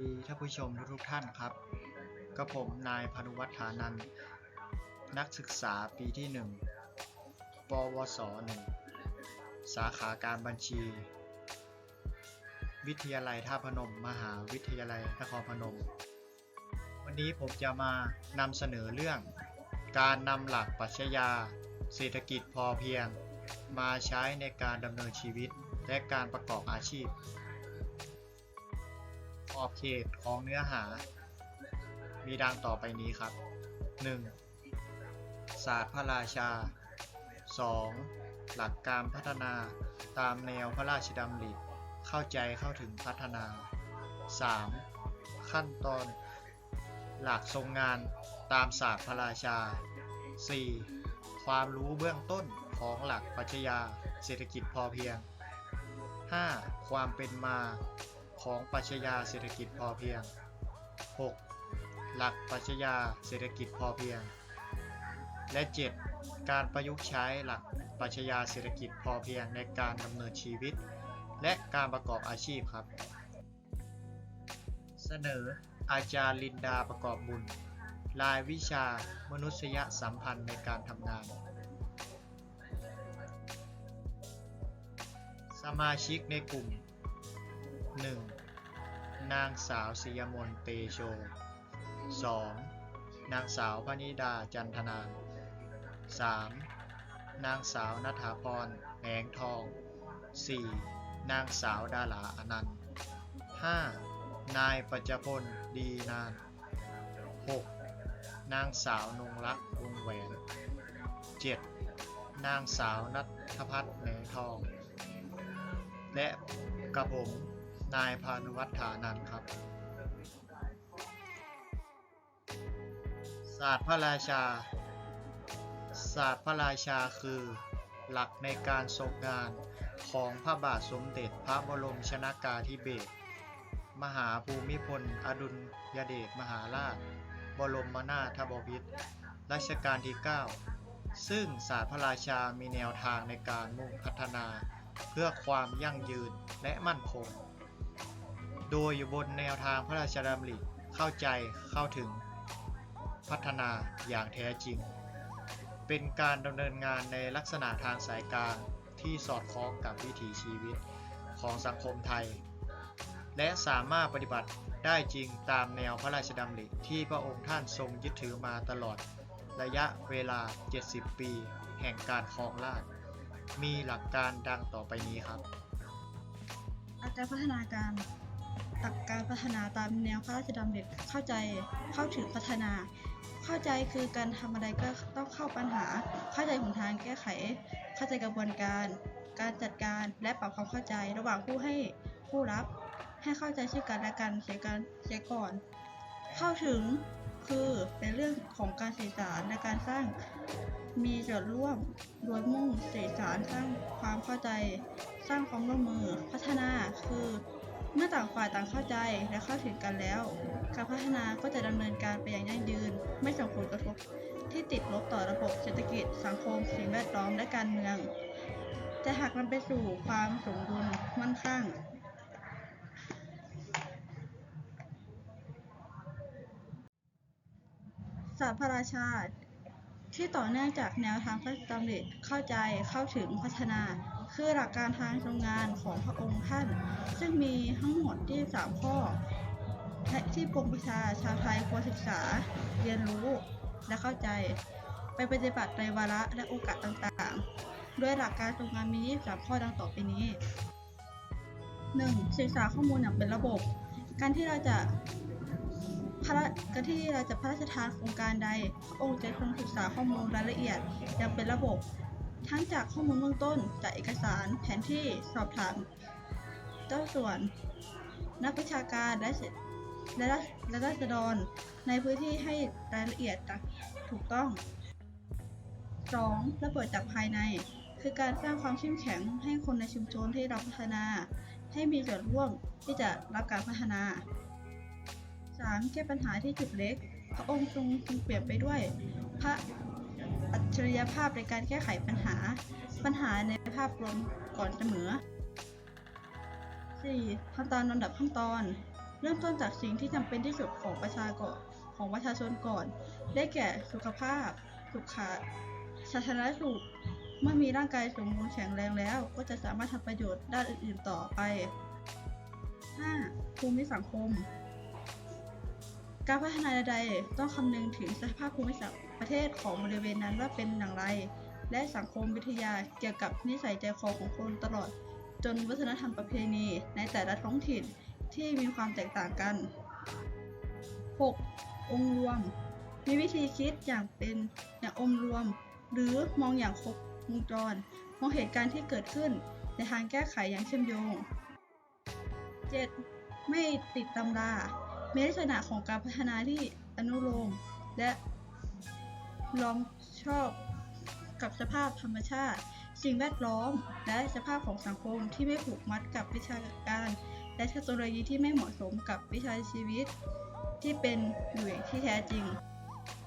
ดีท่านผู้ชมทุกๆท่านครับก็ผมนายพานุวัฒน์ฐานัน นักศึกษาปีที่ 1 ปวส 1 สาขาการบัญชี วิทยาลัยท่าพนม มหาวิทยาลัยนครพนม วันนี้ผมจะมานำเสนอเรื่อง การนำหลักปรัชญาเศรษฐกิจพอเพียง มาใช้ในการดำเนินชีวิตและการประกอบอาชีพ ขอบเขตของเนื้อหา มีดังต่อไปนี้ครับ 1. ศาสตร์พระราชา 2. หลักการพัฒนาตามแนวพระราชดำริ เข้าใจเข้าถึงพัฒนา 3. ขั้นตอน หลักทรงงานตามศาสตร์พระราชา 4. ความรู้เบื้องต้นของหลักปรัชญาเศรษฐกิจพอเพียง 5. ความเป็นมา ของปรัชญาเศรษฐกิจพอเพียง 6. หลักปรัชญาเศรษฐกิจพอเพียง และ 7. การประยุกต์ใช้หลักปรัชญาเศรษฐกิจพอเพียงในการดำเนินชีวิต และการประกอบอาชีพครับ เสนออาจารย์ลินดาประกอบบุญ รายวิชามนุษยสัมพันธ์ในการทำงาน สมาชิกในกลุ่ม 1. นางสาวศิยมนเตโช 2. นางสาวพนิดาจันทนาน 3. นางสาวนัฐาพรแหงทอง 4. นางสาวดาลาอนันต์ 5. นายปัจจพลดีนาน 6. นางสาวนงรักวงแหวน 7. นางสาวนัทพัฒน์แหนทอง และกระผม นายพานุวัฒน์ฐานันครับ ศาสตร์พระราชา ศาสตร์พระราชาคือ หลักในการทรงงานของพระบาทสมเด็จพระบรมชนากาธิเบศร มหาภูมิพล อดุลยเดชมหาราช บรมนาถบพิตรรัชกาลที่ 9 ซึ่งศาสตร์พระราชามีแนวทางในการมุ่งพัฒนาเพื่อความยั่งยืนและมั่นคง โดยอยู่บนแนวทางพระราชดำริเข้าใจเข้าถึง พัฒนาอย่างแท้จริง เป็นการดำเนินงานในลักษณะทางสายกลางที่สอดคล้องกับวิถีชีวิตของสังคมไทย และสามารถปฏิบัติได้จริงตามแนวพระราชดำริที่พระองค์ท่านทรงยึดถือมาตลอดระยะเวลา 70 ปี แห่งการครองราชมีหลักการดังต่อไปนี้ครับ อาการพัฒนาการักการพัฒนาตามแนวพระราชดำริเข้าใจเข้าถึงพัฒนา เข้าใจคือการทำอะไรก็ต้องเข้าปัญหา เข้าใจหนทางแก้ไข เข้าใจกระบวนการ การจัดการและปรับความเข้าใจระหว่างผู้ให้ผู้รับ ให้เข้าใจซึ่งกันและกันเสียกันเสียก่อน เข้าถึงคือเป็นเรื่องของการสื่อสารและการสร้างมีส่วนร่วมโดยมุ่งสื่อสารสร้างความเข้าใจ สร้างความร่วมมือ พัฒนาคือ เมื่อต่างฝ่ายต่างเข้าใจและเข้าถึงกันแล้ว การพัฒนาก็จะดำเนินการไปอย่างยั่งยืน ไม่ส่งผลกระทบที่ติดลบต่อระบบเศรษฐกิจ สังคม สิ่งแวดล้อมและการเมืองจะหากนำไปสู่ความสมดุลมั่นคงศาสตร์พระราชาที่ต่อเนื่องจากแนวทางพระราชดำริเข้าใจเข้าถึงพัฒนา คือหลักการทางทรงงานของพระองค์ท่าน ซึ่งมีทั้งหมดที่3ข้อและที่ปวงประชาชาวไทยควรศึกษา เรียนรู้และเข้าใจ ไปปฏิบัติในวาระและโอกาสต่างๆ ด้วยหลักการทรงงานมี23ข้อดังต่อไปนี้ 1. ศึกษาข้อมูลอย่างเป็นระบบ การที่เราจะพระการที่เราจะพระราชทานโครงการใดพระองค์จะทรงศึกษาข้อมูลรายละเอียดอย่างเป็นระบบ ทั้งจากข้อมูลเบื้องต้น จากเอกสาร แผนที่ สอบถาม เจ้าส่วน นักวิชาการ และและและราษฎร ในพื้นที่ให้รายละเอียดถูกต้อง 2. ระเบิดจากภายใน คือการสร้างความเข้มแข็งให้คนในชุมชนที่เราพัฒนา ให้มีส่วนร่วมที่จะรับการพัฒนา 3. แก้ปัญหาที่จุดเล็ก พระองค์ทรงเปรียบไปด้วย พระ อัจฉริยภาพในการแก้ไขปัญหา ปัญหาในภาพรวมก่อนเสมอ 4. ทำตามลำดับขั้นตอน เริ่มต้นจากสิ่งที่จำเป็นที่สุดของประชากรของประชาชนก่อน ได้แก่สุขภาพ สุขะสาธารณสุข เมื่อมีร่างกายสมบูรณ์แข็งแรงแล้ว ก็จะสามารถทำประโยชน์ด้านอื่น ๆ ต่อไป 5. ภูมิสังคม การพัฒนาใดๆต้องคำนึงถึงสภาพภูมิประเทศของบริเวณนั้นว่าเป็นอย่างไร และสังคมวิทยาเกี่ยวกับนิสัยใจคอของคนตลอด จนวัฒนธรรมประเพณีในแต่ละท้องถิ่นที่มีความแตกต่างกัน 6. องค์รวม มีวิธีคิดอย่างเป็นอย่างองค์รวม หรือมองอย่างครบวงจรมองเหตุการณ์ที่เกิดขึ้นในทางแก้ไขอย่างเชื่อมโยง 7. ไม่ติดตำรา มีลักษณะของการพัฒนาที่อนุโลมและล้อมชอบกับสภาพธรรมชาติ สิ่งแวดล้อม และสภาพของสังคมที่ไม่ผูกมัดกับวิชาการ และเทคโนโลยีที่ไม่เหมาะสมกับวิชาชีวิต ที่เป็นอยู่อย่างที่แท้จริง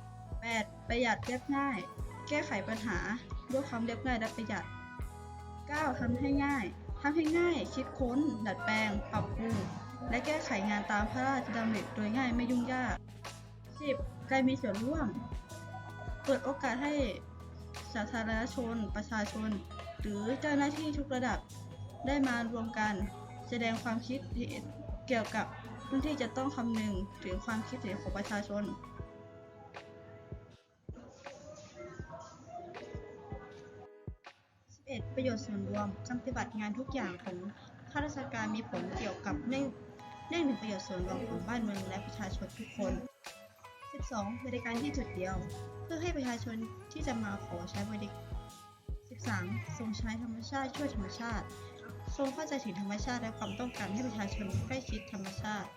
8. ประหยัดเรียบง่าย แก้ไขปัญหาด้วยความเรียบง่ายและประหยัด 9. ทำให้ง่ายทำให้ง่าย คิดค้น ดัดแปลง ปรับปรุง และแก้ไขงานตามพระราชดำริโดยง่ายไม่ยุ่งยาก 10. การมีส่วนร่วม เปิดโอกาสให้สาธารณชน ประชาชน หรือเจ้าหน้าที่ทุกระดับ ได้มารวมกัน แสดงความคิดเห็นเกี่ยวกับเรื่องที่จะต้องคำนึงถึงความคิดเห็นของประชาชน 11. ประโยชน์ส่วนรวมการปฏิบัติงานทุกอย่างของข้าราชการมีผลเกี่ยวกับเนื่อง เนื่องถึงประโยชน์ส่วนรวมของบ้านเมืองและประชาชนทุกคน 12. บริการที่จุดเดียว เพื่อให้ประชาชนที่จะมาขอใช้บริการ 13. ทรงใช้ธรรมชาติช่วยธรรมชาติ ทรงเข้าใจถึงธรรมชาติและความต้องการให้ประชาชนใกล้ชิดธรรมชาติ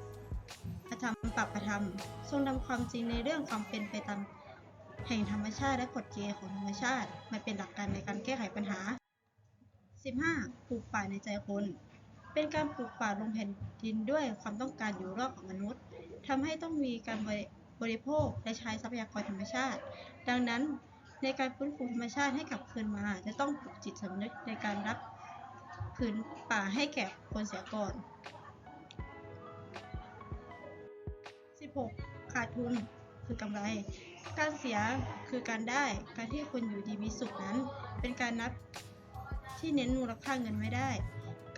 14. ประธรรมปรับประธรรม ทรงนำความจริงในเรื่องความเป็นไปตามแห่งธรรมชาติและกฎเกณฑ์ของธรรมชาติมาเป็นหลักการในการแก้ไขปัญหา 15. ปลูกป่าในใจคน เป็นการปลูกป่าลงแผ่นดินด้วยความต้องการอยู่รอดของมนุษย์ทำให้ต้องมีการบริโภคและใช้ทรัพยากรธรรมชาติ ดังนั้นในการฟื้นฟูธรรมชาติให้กลับคืนมา จะต้องปลุกจิตสำนึกในการรับคืนป่าให้แก่คนเสียก่อน 16. ขาดทุนคือกำไร การเสียคือการได้ การที่คนอยู่ดีมีสุขนั้น เป็นการนับที่เน้นมูลค่าเงินไม่ได้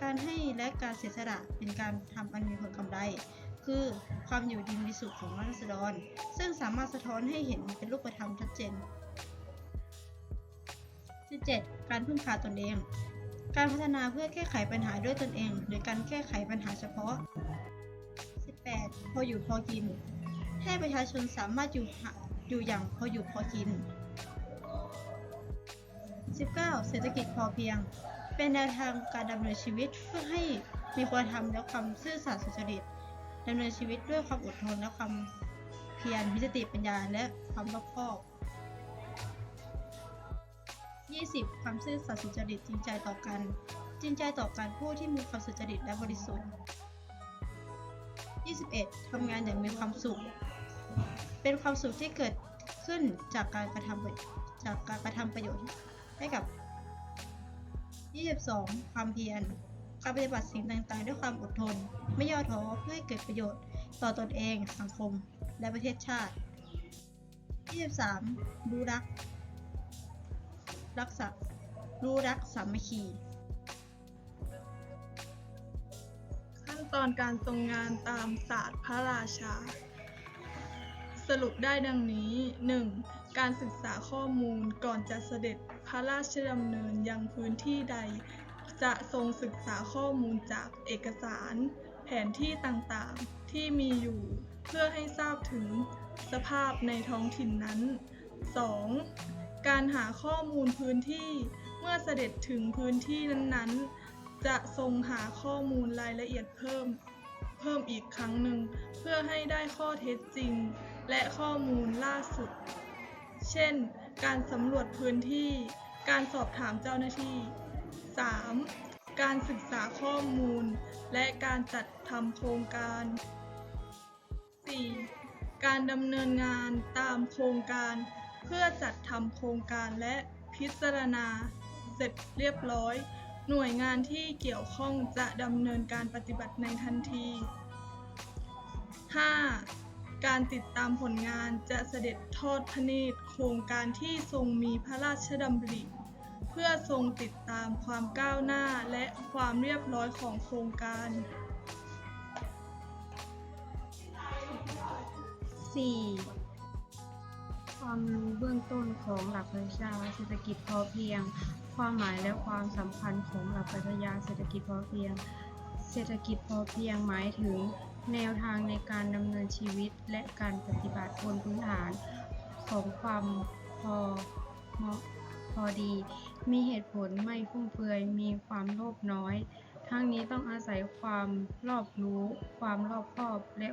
การให้และการเสียสละเป็นการทำอันมีผลกำไร คือความอยู่ดีมีสุขของราษฎร ซึ่งสามารถสะท้อนให้เห็นเป็นรูปธรรมชัดเจน 17. การพึ่งพาตนเอง การพัฒนาเพื่อแก้ไขปัญหาด้วยตนเอง หรือการแก้ไขปัญหาเฉพาะ 18. พออยู่พอกิน ให้ประชาชนสามารถอยู่อยู่อย่างพออยู่พอกิน 19. เศรษฐกิจพอเพียง เป็นแนวทางการดำเนินชีวิตเพื่อให้มีคุณธรรมและความซื่อสัตย์สุจริตดำเนินชีวิตด้วยความอดทนและความเพียรมีสติปัญญาและความรอบคอบ 20. ความซื่อสัตย์สุจริตจริงใจต่อกัน จริงใจต่อการผู้ที่มีความสุจริตและบริสุทธิ์ 21. ทำงานอย่างมีความสุข เป็นความสุขที่เกิดขึ้นจากการกระทำจากการกระทำประโยชน์ให้กับ 22. ความเพียรการปฏิบัติสิ่งต่างๆ ด้วยความอดทน ไม่ย่อท้อเพื่อให้เกิดประโยชน์ ต่อตนเองสังคม และประเทศชาติ 23. รู้รัก รักษารู้รักสามัคคีขั้นตอนการทรงงานตามศาสตร์พระราชา สรุปได้ดังนี้ 1. การศึกษาข้อมูลก่อนจะเสด็จพระราชดำเนินยังพื้นที่ใด จะทรงศึกษาข้อมูลจากเอกสาร แผนที่ต่างๆ ที่มีอยู่เพื่อให้ทราบถึงสภาพในท้องถิ่นนั้น 2. การหาข้อมูลพื้นที่เมื่อเสด็จถึงพื้นที่นั้นๆ จะทรงหาข้อมูลรายละเอียดเพิ่ม เพิ่มอีกครั้งหนึ่ง เพื่อให้ได้ข้อเท็จจริง และข้อมูลล่าสุด เช่น การสำรวจพื้นที่ การสอบถามเจ้าหน้าที่ 3. การศึกษาข้อมูล และการจัดทำโครงการ 4. การดำเนินงานตามโครงการ เพื่อจัดทำโครงการและพิจารณา เสร็จเรียบร้อย หน่วยงานที่เกี่ยวข้องจะดำเนินการปฏิบัติในทันที 5. การติดตามผลงานจะเสด็จทอดพระเนตรโครงการที่ทรงมีพระราชดำริ เพื่อทรงติดตามความก้าวหน้าและความเรียบร้อยของโครงการ 4. ความรู้เบื้องต้นของหลักปรัชญาเศรษฐกิจพอเพียง ความหมายและความสำคัญของหลักปรัชญาเศรษฐกิจพอเพียง เศรษฐกิจพอเพียงหมายถึง แนวทางในการดำเนินชีวิตและการปฏิบัติบนพื้นฐานของความพอเหมาะพอดี มีเหตุผลไม่ฟุ่มเฟือย มีความโลภน้อย ทั้งนี้ต้องอาศัยความรอบรู้ ความรอบคอบ และ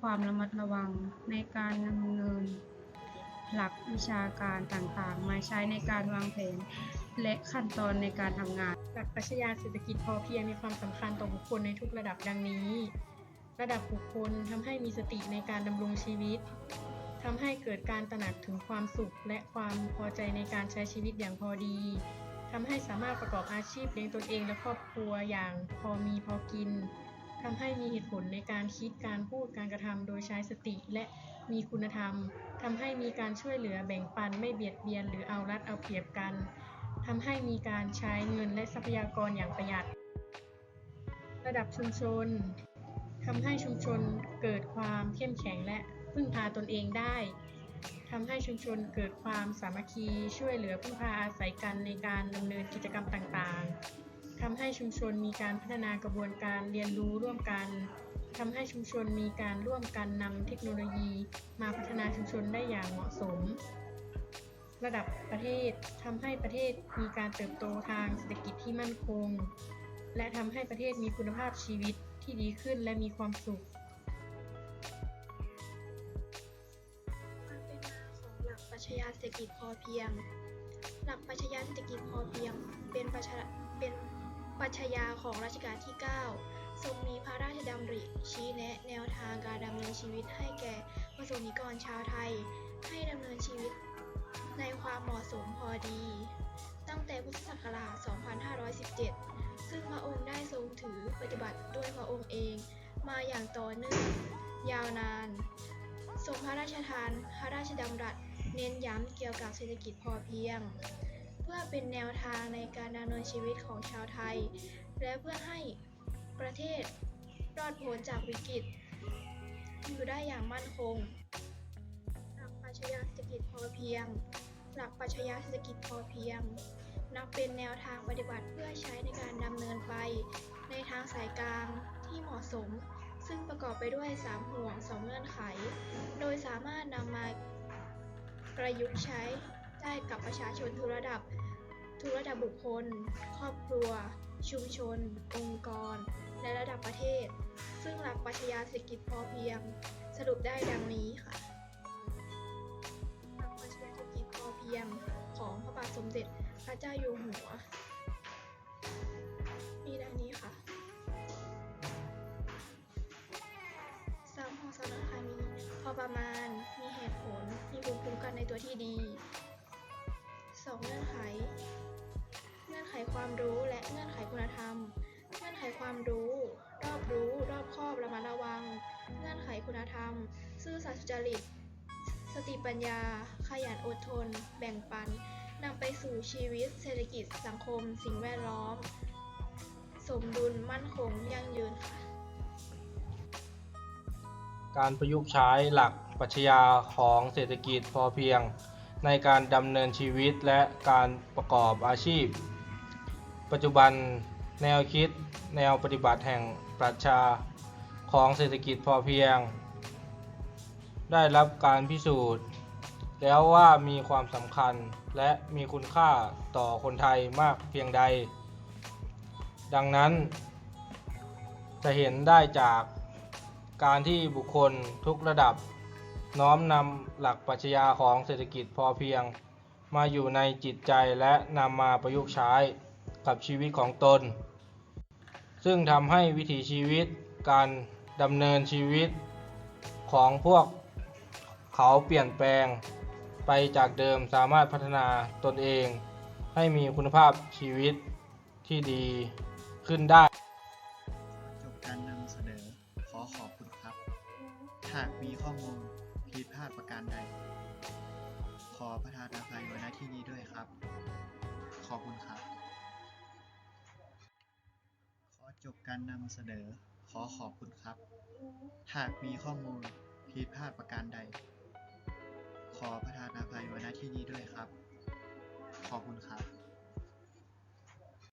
ความระมัดระวังในการดำเนิน หลักวิชาการต่างๆ มาใช้ในการวางแผน และขั้นตอนในการทำงาน หลักปรัชญาเศรษฐกิจพอเพียงมีความสำคัญต่อบุคคลในทุกระดับดังนี้ ระดับบุคคลทำให้มีสติในการดำรงชีวิตทำให้เกิดการตระหนักถึงความสุข และความพอใจในการใช้ชีวิตอย่างพอดีทำให้สามารถประกอบอาชีพเลี้ยงตนเองและครอบครัวอย่างพอมีพอกินทำให้มีเหตุผลในการคิดการพูดการกระทำโดยใช้สติและมีคุณธรรมทำให้มีการช่วยเหลือแบ่งปันไม่เบียดเบียนหรือเอารัดเอาเปรียบกันทำให้มีการใช้เงินและทรัพยากรอย่างประหยัด ระดับชุมชน ทำให้ชุมชนเกิดความเข้มแข็งและพึ่งพาตนเองได้ทำให้ชุมชนเกิดความสามัคคีช่วยเหลือพึ่งพาอาศัยกันในการดำเนินกิจกรรมต่างๆทำให้ชุมชนมีการพัฒนากระบวนการเรียนรู้ร่วมกันทำให้ชุมชนมีการร่วมกันนำเทคโนโลยี มาพัฒนาชุมชนได้อย่างเหมาะสม ระดับประเทศทำให้ประเทศมีการเติบโตทางเศรษฐกิจที่มั่นคง และทำให้ประเทศมีคุณภาพชีวิต ที่ดีขึ้นและมีความสุข ความเป็นมาของหลักปรัชญาเศรษฐกิจพอเพียง หลักปรัชญาเศรษฐกิจพอเพียง เป็นปรัชญาเป็นปรัชญาของรัชกาลที่ 9 ทรงมีพระราชดำริ ชี้แนะแนวทางการดำเนินชีวิตให้แก่ประสงนิกรชาวไทย ให้ดำเนินชีวิตในความเหมาะสมพอดี ตั้งแต่พุทธศักราช 2517 ซึ่งพระองค์ได้ทรงถือปฏิบัติด้วยพระองค์เอง มาอย่างต่อเนื่องยาวนานทรงพระราชทานพระราชดำรัสเน้นย้ำเกี่ยวกับเศรษฐกิจพอเพียง เพื่อเป็นแนวทางในการดำเนินชีวิตของชาวไทย และเพื่อให้ประเทศรอดพ้นจากวิกฤต อยู่ได้อย่างมั่นคง หลักปรัชญาเศรษฐกิจพอเพียง หลักปรัชญาเศรษฐกิจพอเพียง นับเป็นแนวทางปฏิบัติเพื่อใช้ในการดำเนินไป ในทางสายกลางที่เหมาะสม ซึ่งประกอบไปด้วย 3 ห่วง 2 เงื่อนไข โดยสามารถนำมาประยุกต์ใช้ได้กับประชาชนทุกระดับ ทุกระดับบุคคล ครอบครัว ชุมชน องค์กร และระดับประเทศ ซึ่งหลักปรัชญาเศรษฐกิจพอเพียง สรุปได้ดังนี้ค่ะหลักปรัชญาเศรษฐกิจพอเพียงของพระบาทสมเด็จ พระเจ้าอยู่หัว มีดังนี้ค่ะสามของสารคดีพอประมาณ มีเหตุผล มีภูมิคุ้มกันในตัวที่ดีสองเงื่อนไข เงื่อนไขความรู้และเงื่อนไขคุณธรรม เงื่อนไขความรู้ รอบรู้ รอบคอบระมัดระวัง เงื่อนไขคุณธรรม ซื่อสัตย์จริต สติปัญญา ขยันอดทน แบ่งปัน นำไปสู่ชีวิตเศรษฐกิจสังคม สิ่งแวดล้อม สมดุลมั่นคงยั่งยืนค่ะ การประยุกต์ใช้หลักปรัชญาของเศรษฐกิจพอเพียง ในการดำเนินชีวิตและการประกอบอาชีพ ปัจจุบันแนวคิดแนวปฏิบัติแห่งปรัชญาของเศรษฐกิจพอเพียง ได้รับการพิสูจน์ แล้วว่ามีความสำคัญและมีคุณค่าต่อคนไทยมากเพียงใด ดังนั้น จะเห็นได้จากการที่บุคคลทุกระดับ น้อมนำหลักปรัชญาของเศรษฐกิจพอเพียง มาอยู่ในจิตใจและนำมาประยุกต์ใช้กับชีวิตของตน ซึ่งทำให้วิถีชีวิตการดำเนินชีวิตของพวกเขาเปลี่ยนแปลง ไปจากเดิมสามารถพัฒนาตนเอง ให้มีคุณภาพชีวิตที่ดีขึ้นได้จบการนำเสนอขอขอบคุณครับ หากมีข้อมูลผิดพลาดประการใด ขอประทานอภัยไว้ณที่นี้ด้วยครับ ขอบคุณครับ ขอจบการนำเสนอขอขอบคุณครับ หากมีข้อมูลผิดพลาดประการใด ขอประทานอภัยไว้ณที่นี้ด้วยครับ ขอบคุณครับ